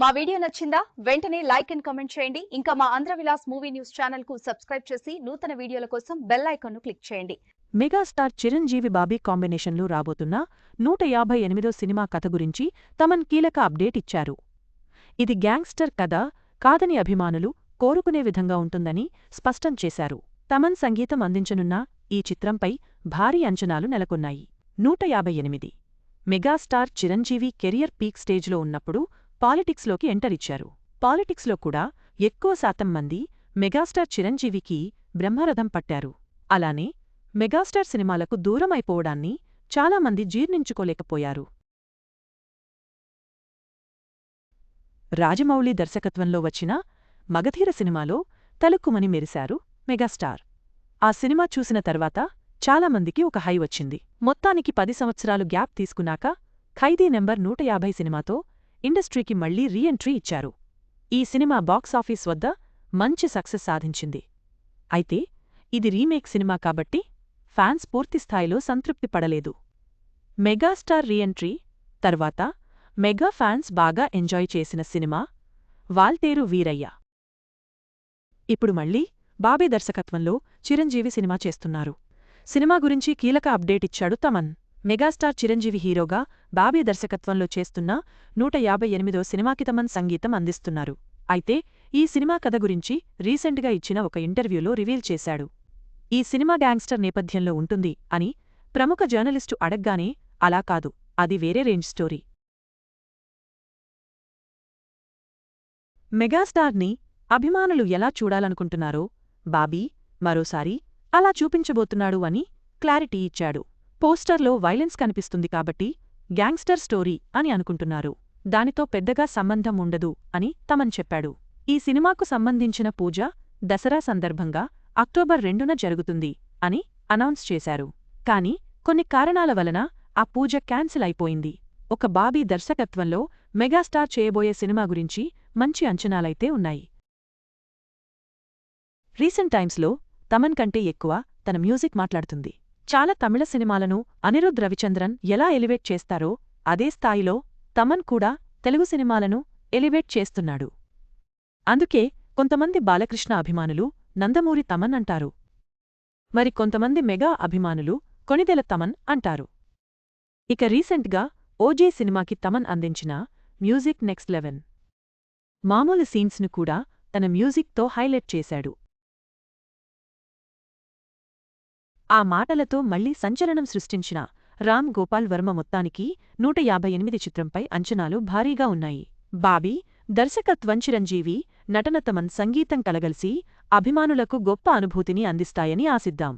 మా వీడియో నచ్చిందా? వెంటనే లైక్ అండ్ కమెంట్ చేయండి. ఇంకా మా ఆంధ్ర విలాస్ మూవీ న్యూస్ ఛానల్కు సబ్స్క్రైబ్ చేసి నూతన వీడియోల కోసం బెల్ ఐకాన్ను క్లిక్ చేయండి. మెగాస్టార్ చిరంజీవి బాబీ కాంబినేషన్లో రాబోతున్న నూట యాభై ఎనిమిదో సినిమా కథ గురించి తమన్ కీలక అప్డేట్ ఇచ్చారు. ఇది గ్యాంగ్స్టర్ కథ కాదని అభిమానులు కోరుకునే విధంగా ఉంటుందని స్పష్టం చేశారు. తమన్ సంగీతం అందించనున్న ఈ చిత్రంపై భారీ అంచనాలు నెలకొన్నాయి. నూట యాభై ఎనిమిది. మెగాస్టార్ చిరంజీవి కెరియర్ పీక్ స్టేజ్లో ఉన్నప్పుడు పాలిటిక్స్లోకి ఎంటర్ ఇచ్చారు. పాలిటిక్స్లో కూడా ఎక్కువ శాతం మంది మెగాస్టార్ చిరంజీవికి బ్రహ్మరథం పట్టారు. అలానే మెగాస్టార్ సినిమాలకు దూరమైపోవడాన్ని చాలామంది జీర్ణించుకోలేకపోయారు. రాజమౌళి దర్శకత్వంలో వచ్చిన మగధీర సినిమాలో తలుక్కుమని మెరిశారు మెగాస్టార్. ఆ సినిమా చూసిన తర్వాత చాలామందికి ఒక హై వచ్చింది. మొత్తానికి పది సంవత్సరాలు గ్యాప్ తీసుకున్నాక ఖైదీ నెంబర్ నూట యాభై సినిమాతో ఇండస్ట్రీకి మళ్ళీ రీఎంట్రీ ఇచ్చారు. ఈ సినిమా బాక్సాఫీస్ వద్ద మంచి సక్సెస్ సాధించింది. అయితే ఇది రీమేక్ సినిమా కాబట్టి ఫ్యాన్స్ పూర్తిస్థాయిలో సంతృప్తి పడలేదు. మెగాస్టార్ రీఎంట్రీ తర్వాత మెగా ఫ్యాన్స్ బాగా ఎంజాయ్ చేసిన సినిమా వాల్తేరు వీరయ్య. ఇప్పుడు మళ్ళీ బాబే దర్శకత్వంలో చిరంజీవి సినిమా చేస్తున్నారు. సినిమా గురించి కీలక అప్డేట్ ఇచ్చాడు తమన్. మెగాస్టార్ చిరంజీవి హీరోగా బాబీ దర్శకత్వంలో చేస్తున్న నూట యాభై ఎనిమిదో సినిమాకి తమన్ సంగీతం అందిస్తున్నారు. అయితే ఈ సినిమా కథ గురించి రీసెంట్గా ఇచ్చిన ఒక ఇంటర్వ్యూలో రివీల్ చేశాడు. ఈ సినిమా గ్యాంగ్స్టర్ నేపథ్యంలో ఉంటుంది అని ప్రముఖ జర్నలిస్టు అడగ్గానే అలా కాదు అది వేరే రేంజ్ స్టోరీ. మెగాస్టార్ని అభిమానులు ఎలా చూడాలనుకుంటున్నారో బాబీ మరోసారి అలా చూపించబోతున్నాడు అని క్లారిటీ ఇచ్చాడు. పోస్టర్లో వైలెన్స్ కనిపిస్తుంది కాబట్టి గ్యాంగ్స్టర్ స్టోరీ అని అనుకుంటున్నారు. దానితో పెద్దగా సంబంధం ఉండదు అని తమన్ చెప్పాడు. ఈ సినిమాకు సంబంధించిన పూజ దసరా సందర్భంగా అక్టోబర్ రెండున జరుగుతుంది అని అనౌన్స్ చేశారు. కాని కొన్ని కారణాల వలన ఆ పూజ క్యాన్సిల్ అయిపోయింది. ఒక బాబీ దర్శకత్వంలో మెగాస్టార్ చేయబోయే సినిమా గురించి మంచి అంచనాలైతే ఉన్నాయి. రీసెంట్ టైమ్స్లో తమన్ కంటే ఎక్కువ తన మ్యూజిక్ మాట్లాడుతుంది. చాలా తమిళ సినిమాలను అనిరుద్ రవిచంద్రన్ ఎలా ఎలివేట్ చేస్తారో అదే స్థాయిలో తమన్ కూడా తెలుగు సినిమాలను ఎలివేట్ చేస్తున్నాడు. అందుకే కొంతమంది బాలకృష్ణ అభిమానులు నందమూరి తమన్ అంటారు. మరి కొంతమంది మెగా అభిమానులు కొణిదెల తమన్ అంటారు. ఇక రీసెంట్గా ఓజే సినిమాకి తమన్ అందించిన మ్యూజిక్ నెక్స్ట్ లెవెన్. మామూలు సీన్స్ను కూడా తన మ్యూజిక్తో హైలైట్ చేశాడు. ఆ మాటలతో మళ్ళీ సంచలనం సృష్టించిన రామ్ గోపాల్ వర్మ మొత్తానికి నూట యాభై ఎనిమిది చిత్రంపై అంచనాలు భారీగా ఉన్నాయి. బాబీ దర్శకత్వం చిరంజీవి నటనతమన్ సంగీతం కలగలిసి అభిమానులకు గొప్ప అనుభూతిని అందిస్తాయని ఆశిద్దాం.